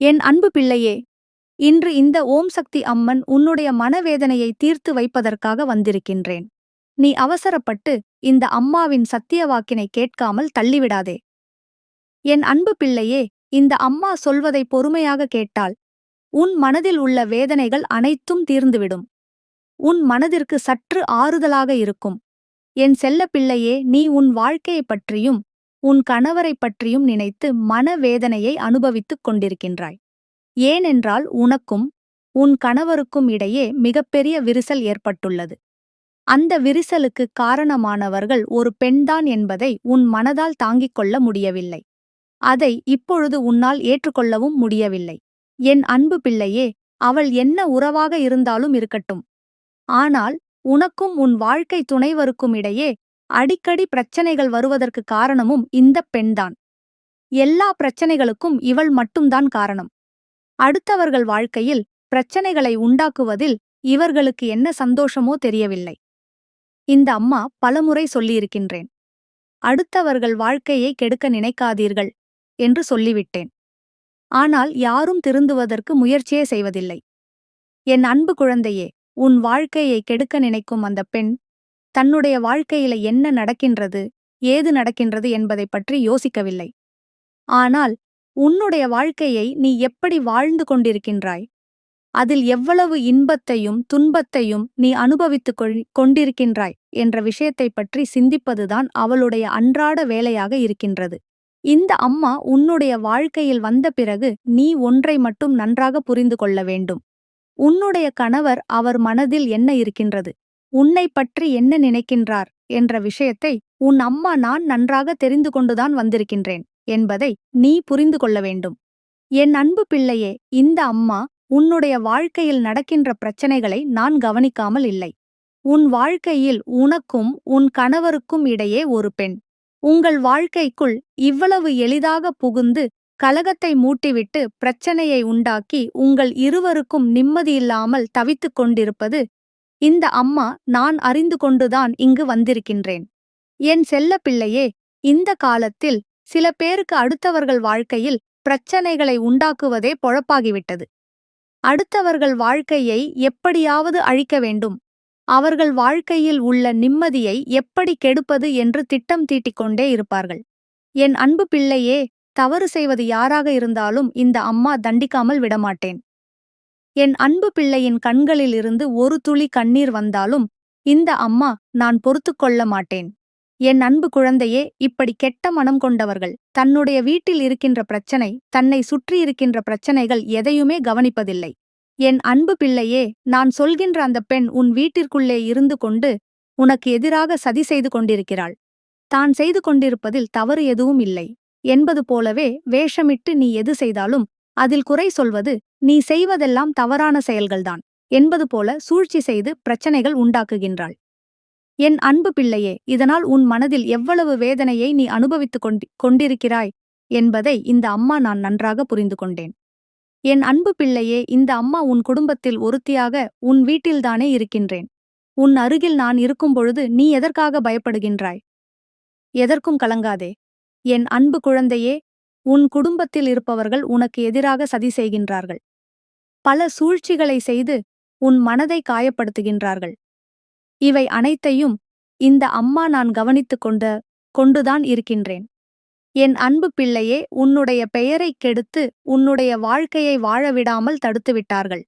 என் அன்பு பிள்ளையே இன்று இந்த ஓம் சக்தி அம்மன் உன்னுடைய மனவேதனையை தீர்த்து வைப்பதற்காக வந்திருக்கின்றேன். நீ அவசரப்பட்டு இந்த அம்மாவின் சத்திய வாக்கினை கேட்காமல் தள்ளிவிடாதே. என் அன்பு பிள்ளையே இந்த அம்மா சொல்வதை பொறுமையாக கேட்டால் உன் மனதில் உள்ள வேதனைகள் அனைத்தும் தீர்ந்துவிடும். உன் மனதிற்கு சற்று ஆறுதலாக இருக்கும். என் செல்ல பிள்ளையே நீ உன் வாழ்க்கையைப் பற்றியும் உன் கணவரைப் பற்றியும் நினைத்து மனவேதனையை அனுபவித்துக் கொண்டிருக்கின்றாய். ஏனென்றால் உனக்கும் உன் கணவருக்கும் இடையே மிகப்பெரிய விரிசல் ஏற்பட்டுள்ளது. அந்த விரிசலுக்கு காரணமானவர்கள் ஒரு பெண்தான் என்பதை உன் மனதால் தாங்கிக் கொள்ள முடியவில்லை. அதை இப்பொழுது உன்னால் ஏற்றுக்கொள்ளவும் முடியவில்லை. என் அன்பு பிள்ளையே அவள் என்ன உறவாக இருந்தாலும் இருக்கட்டும். ஆனால் உனக்கும் உன் வாழ்க்கை துணைவருக்கும் இடையே அடிக்கடி பிரச்சனைகள் வருவதற்கு காரணமும் இந்தப் பெண்தான் எல்லா பிரச்சனைகளுக்கும் இவள் மட்டும்தான் காரணம். அடுத்தவர்கள் வாழ்க்கையில் பிரச்சனைகளை உண்டாக்குவதில் இவர்களுக்கு என்ன சந்தோஷமோ தெரியவில்லை. இந்த அம்மா பலமுறை சொல்லியிருக்கின்றேன். அடுத்தவர்கள் வாழ்க்கையை கெடுக்க நினைக்காதீர்கள் என்று சொல்லிவிட்டேன். ஆனால் யாரும் திருந்துவதற்கு முயற்சியே செய்வதில்லை. என் அன்பு குழந்தையே உன் வாழ்க்கையை கெடுக்க நினைக்கும் அந்த பெண் தன்னுடைய வாழ்க்கையில என்ன நடக்கின்றது ஏது நடக்கின்றது என்பதைப் பற்றி யோசிக்கவில்லை. ஆனால் உன்னுடைய வாழ்க்கையை நீ எப்படி வாழ்ந்து கொண்டிருக்கின்றாய்? அதில் எவ்வளவு இன்பத்தையும் துன்பத்தையும் நீ அனுபவித்துக் கொள்- கொண்டிருக்கின்றாய் என்ற விஷயத்தைப் பற்றி சிந்திப்பதுதான் அவளுடைய அன்றாட வேலையாக இருக்கின்றது. இந்த அம்மா உன்னுடைய வாழ்க்கையில் வந்த பிறகு நீ ஒன்றை மட்டும் நன்றாக புரிந்து கொள்ள வேண்டும். உன்னுடைய கணவர் அவர் மனதில் என்ன இருக்கின்றது? உன்னை பற்றி என்ன நினைக்கின்றார் என்ற விஷயத்தை உன் அம்மா நான் நன்றாக தெரிந்து கொண்டுதான் வந்திருக்கின்றேன் என்பதை நீ புரிந்து கொள்ள வேண்டும். என் அன்பு பிள்ளையே இந்த அம்மா உன்னுடைய வாழ்க்கையில் நடக்கின்ற பிரச்சனைகளை நான் கவனிக்காமல் இல்லை. உன் வாழ்க்கையில் உனக்கும் உன் கணவருக்கும் இடையே ஒரு பெண். உங்கள் வாழ்க்கைக்குள் இவ்வளவு எளிதாக புகுந்து கலகத்தை மூட்டிவிட்டு பிரச்சனையை உண்டாக்கி உங்கள் இருவருக்கும் நிம்மதியில்லாமல் தவித்துக் கொண்டிருப்பது இந்த அம்மா நான் அறிந்து கொண்டுதான் இங்கு வந்திருக்கின்றேன். என் செல்ல பிள்ளையே இந்த காலத்தில் சில பேருக்கு அடுத்தவர்கள் வாழ்க்கையில் பிரச்சனைகளை உண்டாக்குவதே பொழப்பாகிவிட்டது. அடுத்தவர்கள் வாழ்க்கையை எப்படியாவது அழிக்க வேண்டும். அவர்கள் வாழ்க்கையில் உள்ள நிம்மதியை எப்படி கெடுப்பது என்று திட்டம் தீட்டிக்கொண்டே இருப்பார்கள். என் அன்பு பிள்ளையே தவறு செய்வது யாராக இருந்தாலும் இந்த அம்மா தண்டிக்காமல் விடமாட்டேன். என் அன்பு பிள்ளையின் கண்களிலிருந்து ஒரு துளி கண்ணீர் வந்தாலும் இந்த அம்மா நான் பொறுத்துக் கொள்ள மாட்டேன். என் அன்பு குழந்தையே இப்படி கெட்ட மனம் கொண்டவர்கள் தன்னுடைய வீட்டில் இருக்கின்ற பிரச்சனை தன்னை சுற்றியிருக்கின்ற பிரச்சனைகள் எதையுமே கவனிப்பதில்லை. என் அன்பு பிள்ளையே நான் சொல்கின்ற அந்த பெண் உன் வீட்டிற்குள்ளே இருந்து கொண்டு உனக்கு எதிராக சதி செய்து கொண்டிருக்கிறாள். தான் செய்து கொண்டிருப்பதில் தவறு எதுவும் இல்லை. என்பது போலவே வேஷமிட்டு நீ எது செய்தாலும் அதில் குறை சொல்வது நீ செய்வதெல்லாம் தவறான செயல்கள்தான் என்பது போல சூழ்ச்சி செய்து பிரச்சனைகள் உண்டாக்குகின்றாள். என் அன்பு பிள்ளையே இதனால் உன் மனதில் எவ்வளவு வேதனையை நீ அனுபவித்துக் கொண்டிருக்கிறாய்? என்பதை இந்த அம்மா நான் நன்றாக புரிந்து கொண்டேன். என் அன்பு பிள்ளையே இந்த அம்மா உன் குடும்பத்தில் ஒருத்தியாக உன் வீட்டில்தானே இருக்கின்றேன். உன் அருகில் நான் இருக்கும் பொழுது நீ எதற்காக பயப்படுகின்றாய்? எதற்கும் கலங்காதே. என் அன்பு குழந்தையே உன் குடும்பத்தில் இருப்பவர்கள் உனக்கு எதிராக சதி செய்கின்றார்கள். பல சூழ்ச்சிகளை செய்து உன் மனதை காயப்படுத்துகின்றார்கள். இவை அனைத்தையும் இந்த அம்மா நான் கவனித்துக் கொண்ட கொண்டுதான் இருக்கின்றேன். என் அன்பு பிள்ளையே உன்னுடைய பெயரைக் கெடுத்து உன்னுடைய வாழ்க்கையை வாழவிடாமல் தடுத்துவிட்டார்கள்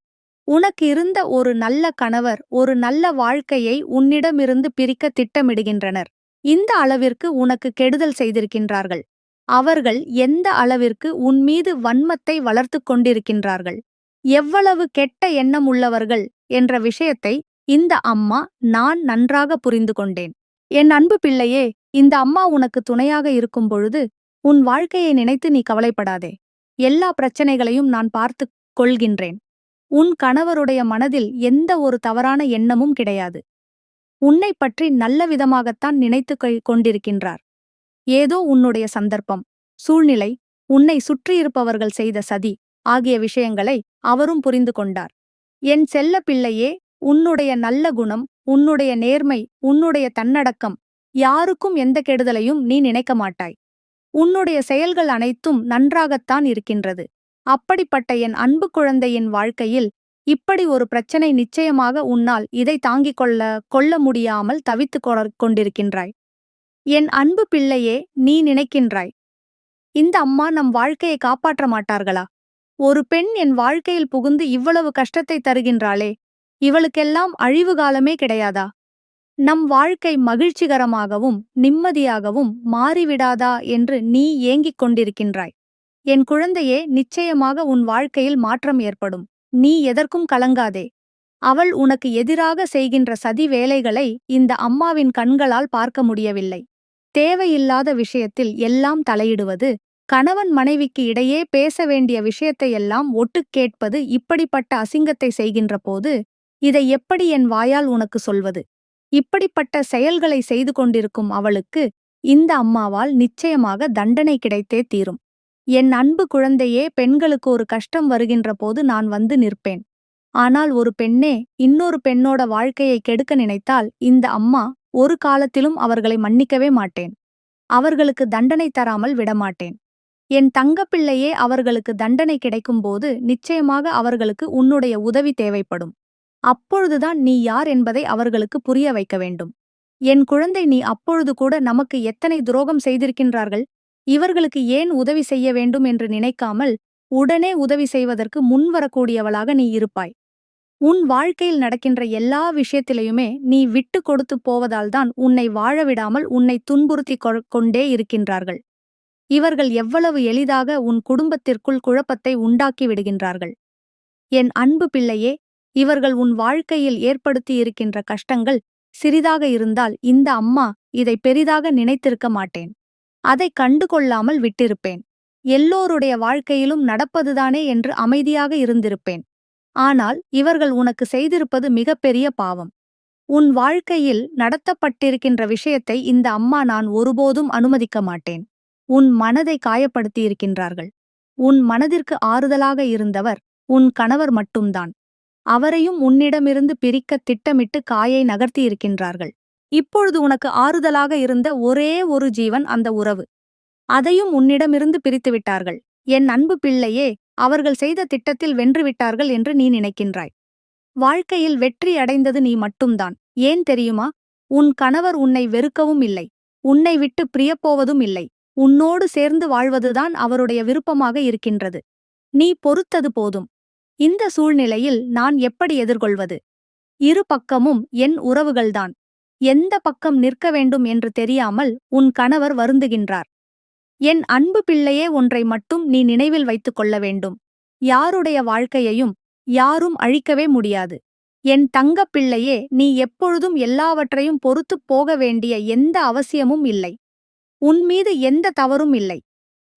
உனக்கு இருந்த ஒரு நல்ல கணவர் ஒரு நல்ல வாழ்க்கையை உன்னிடமிருந்து பிரிக்க திட்டமிடுகின்றனர். இந்த அளவிற்கு உனக்கு கெடுதல் செய்திருக்கின்றார்கள். அவர்கள் எந்த அளவிற்கு உன் மீது வன்மத்தை வளர்த்துக் கொண்டிருக்கின்றார்கள்? எவ்வளவு கெட்ட எண்ணம் உள்ளவர்கள்? என்ற விஷயத்தை இந்த அம்மா நான் நன்றாக புரிந்து கொண்டேன். என் அன்பு பிள்ளையே இந்த அம்மா உனக்கு துணையாக இருக்கும் பொழுது உன் வாழ்க்கையை நினைத்து நீ கவலைப்படாதே. எல்லா பிரச்சனைகளையும் நான் பார்த்துக் கொள்கின்றேன். உன் கணவருடைய மனதில் எந்த ஒரு தவறான எண்ணமும் கிடையாது. உன்னை பற்றி நல்ல விதமாகத்தான் நினைத்து கொண்டிருக்கின்றார். ஏதோ உன்னுடைய சந்தர்ப்பம். சூழ்நிலை உன்னை சுற்றியிருப்பவர்கள் செய்த சதி ஆகிய விஷயங்களை அவரும் புரிந்து கொண்டார். என் செல்ல பிள்ளையே உன்னுடைய நல்ல குணம் உன்னுடைய நேர்மை உன்னுடைய தன்னடக்கம் யாருக்கும் எந்த கெடுதலையும் நீ நினைக்க மாட்டாய். உன்னுடைய செயல்கள் அனைத்தும் நன்றாகத்தான் இருக்கின்றது. அப்படிப்பட்ட என் அன்பு குழந்தையின் வாழ்க்கையில் இப்படி ஒரு பிரச்சனை நிச்சயமாக உன்னால் இதை தாங்கிக் கொள்ள கொள்ள முடியாமல் தவித்துக் கொண்டிருக்கின்றாய். என் அன்பு பிள்ளையே நீ நினைக்கின்றாய் இந்த அம்மா நம் வாழ்க்கையை காப்பாற்ற மாட்டார்களா? ஒரு பெண் என் வாழ்க்கையில் புகுந்து இவ்வளவு கஷ்டத்தை தருகின்றாளே இவளுக்கெல்லாம் அழிவு காலமே கிடையாதா? நம் வாழ்க்கை மகிழ்ச்சிகரமாகவும் நிம்மதியாகவும் மாறிவிடாதா என்று நீ ஏங்கிக் கொண்டிருக்கின்றாய். என் குழந்தையே நிச்சயமாக உன் வாழ்க்கையில் மாற்றம் ஏற்படும். நீ எதற்கும் கலங்காதே. அவள் உனக்கு எதிராக செய்கின்ற சதி வேலைகளை இந்த அம்மாவின் கண்களால் பார்க்க முடியவில்லை. தேவையில்லாத விஷயத்தில் எல்லாம் தலையிடுவது கணவன் மனைவிக்கு இடையே பேச வேண்டிய விஷயத்தையெல்லாம் ஒட்டு கேட்பது இப்படிப்பட்ட அசிங்கத்தை செய்கின்ற போது இதை எப்படி என் வாயால் உனக்கு சொல்வது? இப்படிப்பட்ட செயல்களை செய்து கொண்டிருக்கும் அவளுக்கு இந்த அம்மாவால் நிச்சயமாக தண்டனை கிடைத்தே தீரும். என் அன்பு குழந்தையே பெண்களுக்கு ஒரு கஷ்டம் வருகின்ற போது நான் வந்து நிற்பேன். ஆனால் ஒரு பெண்ணே இன்னொரு பெண்ணோட வாழ்க்கையை கெடுக்க நினைத்தால் இந்த அம்மா ஒரு காலத்திலும் அவர்களை மன்னிக்கவே மாட்டேன். அவர்களுக்கு தண்டனை தராமல் விடமாட்டேன். என் தங்கப்பிள்ளையே அவர்களுக்கு தண்டனை கிடைக்கும்போது நிச்சயமாக அவர்களுக்கு உன்னுடைய உதவி தேவைப்படும். அப்பொழுதுதான் நீ யார் என்பதை அவர்களுக்கு புரிய வைக்க வேண்டும். என் குழந்தை நீ அப்பொழுது கூட நமக்கு எத்தனை துரோகம் செய்திருக்கின்றார்கள்? இவர்களுக்கு ஏன் உதவி செய்ய வேண்டும் என்று நினைக்காமல் உடனே உதவி செய்வதற்கு முன்வரக்கூடியவளாக நீ இருப்பாய். உன் வாழ்க்கையில் நடக்கின்ற எல்லா விஷயத்திலையுமே நீ விட்டு கொடுத்து போவதால்தான் உன்னை வாழ விடாமல் உன்னை துன்புறுத்தி கொண்டே இருக்கின்றார்கள். இவர்கள் எவ்வளவு எளிதாக உன் குடும்பத்திற்குள் குழப்பத்தை உண்டாக்கி விடுகின்றார்கள். என் அன்பு பிள்ளையே இவர்கள் உன் வாழ்க்கையில் ஏற்படுத்தி இருக்கின்ற கஷ்டங்கள் சிறிதாக இருந்தால் இந்த அம்மா இதை பெரிதாக நினைத்திருக்க மாட்டேன். அதை கண்டு கொள்ளாமல் விட்டிருப்பேன். எல்லோருடைய வாழ்க்கையிலும் நடப்பதுதானே என்று அமைதியாக இருந்திருப்பேன். ஆனால் இவர்கள் உனக்கு செய்திருப்பது மிகப்பெரிய பாவம். உன் வாழ்க்கையில் நடத்தப்பட்டிருக்கின்ற விஷயத்தை இந்த அம்மா நான் ஒருபோதும் அனுமதிக்க மாட்டேன். உன் மனதை காயப்படுத்தியிருக்கின்றார்கள். உன் மனதிற்கு ஆறுதலாக இருந்தவர் உன் கணவர் மட்டும்தான். அவரையும் உன்னிடமிருந்து பிரிக்க திட்டமிட்டு காயை நகர்த்தியிருக்கின்றார்கள். இப்பொழுது உனக்கு ஆறுதலாக இருந்த ஒரே ஒரு ஜீவன் அந்த உறவு. அதையும் உன்னிடமிருந்து பிரித்துவிட்டார்கள். என் அன்பு பிள்ளையே அவர்கள் செய்த திட்டத்தில் வென்றுவிட்டார்கள் என்று நீ நினைக்கின்றாய். வாழ்க்கையில் வெற்றி அடைந்தது நீ மட்டும்தான். ஏன் தெரியுமா? உன் கணவர் உன்னை வெறுக்கவும் இல்லை. உன்னை விட்டு பிரியப்போவதும் இல்லை. உன்னோடு சேர்ந்து வாழ்வதுதான் அவருடைய விருப்பமாக இருக்கின்றது. நீ பொறுத்தது போதும். இந்த சூழ்நிலையில் நான் எப்படி எதிர்கொள்வது? இரு பக்கமும் என் உறவுகள்தான். எந்த பக்கம் நிற்க வேண்டும் என்று தெரியாமல் உன் கணவர் வருந்துகின்றார். என் அன்பு பிள்ளையே ஒன்றை மட்டும் நீ நினைவில் வைத்துக் கொள்ள வேண்டும். யாருடைய வாழ்க்கையையும் யாரும் அழிக்கவே முடியாது. என் தங்கப் பிள்ளையே நீ எப்பொழுதும் எல்லாவற்றையும் பொறுத்துப் போக வேண்டிய எந்த அவசியமும் இல்லை. உன்மீது எந்த தவறும் இல்லை.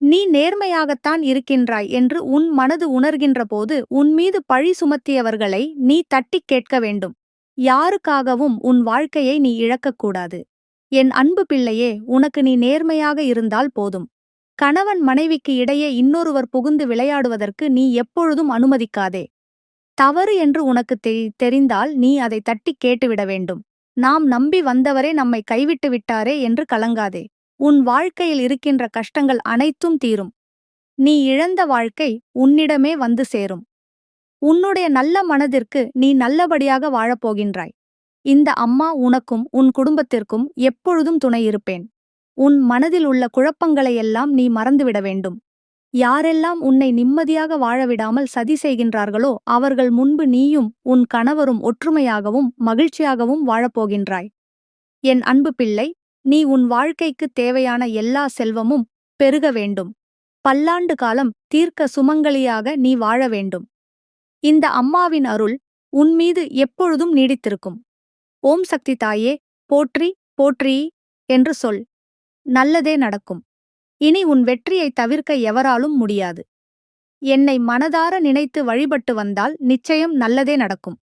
நீ நேர்மையாகத்தான் இருக்கின்றாய் என்று உன் மனது உணர்கின்ற போது உன்மீது பழி சுமத்தியவர்களை நீ தட்டிக் கேட்க வேண்டும். யாருக்காகவும் உன் வாழ்க்கையை நீ இழக்கக்கூடாது என் அன்பு பிள்ளையே உனக்கு நீ நேர்மையாக இருந்தால் போதும். கணவன் மனைவிக்கு இடையே இன்னொருவர் புகுந்து விளையாடுவதற்கு நீ எப்பொழுதும் அனுமதிக்காதே. தவறு என்று உனக்கு தெ- தெரிந்தால் நீ அதை தட்டிக் கேட்டுவிட வேண்டும். நாம் நம்பி வந்தவரே நம்மை கைவிட்டு விட்டாரே என்று கலங்காதே. உன் வாழ்க்கையில் இருக்கின்ற கஷ்டங்கள் அனைத்தும் தீரும். நீ இழந்த வாழ்க்கை உன்னிடமே வந்து சேரும். உன்னுடைய நல்ல மனதிற்கு நீ நல்லபடியாக வாழப்போகின்றாய். இந்த அம்மா உனக்கும் உன் குடும்பத்திற்கும் எப்பொழுதும் துணையிருப்பேன் உன் மனதில் உள்ள குழப்பங்களையெல்லாம் நீ மறந்துவிட வேண்டும். யாரெல்லாம் உன்னை நிம்மதியாக வாழவிடாமல் சதி செய்கின்றார்களோ அவர்கள் முன்பு நீயும் உன் கணவரும் ஒற்றுமையாகவும் மகிழ்ச்சியாகவும் வாழப்போகின்றாய். என் அன்பு பிள்ளை நீ உன் வாழ்க்கைக்கு தேவையான எல்லா செல்வமும் பெருக வேண்டும். பல்லாண்டு காலம் தீர்க்க சுமங்கலியாக நீ வாழ வேண்டும். இந்த அம்மாவின் அருள் உன் மீது எப்பொழுதும் நீடித்திருக்கும். ஓம் சக்தி தாயே போற்றி போற்றி என்று சொல். நல்லதே நடக்கும். இனி உன் வெற்றியை தவிர்க்க எவராலும் முடியாது. என்னை மனதார நினைத்து வழிபட்டு வந்தால் நிச்சயம் நல்லதே நடக்கும்.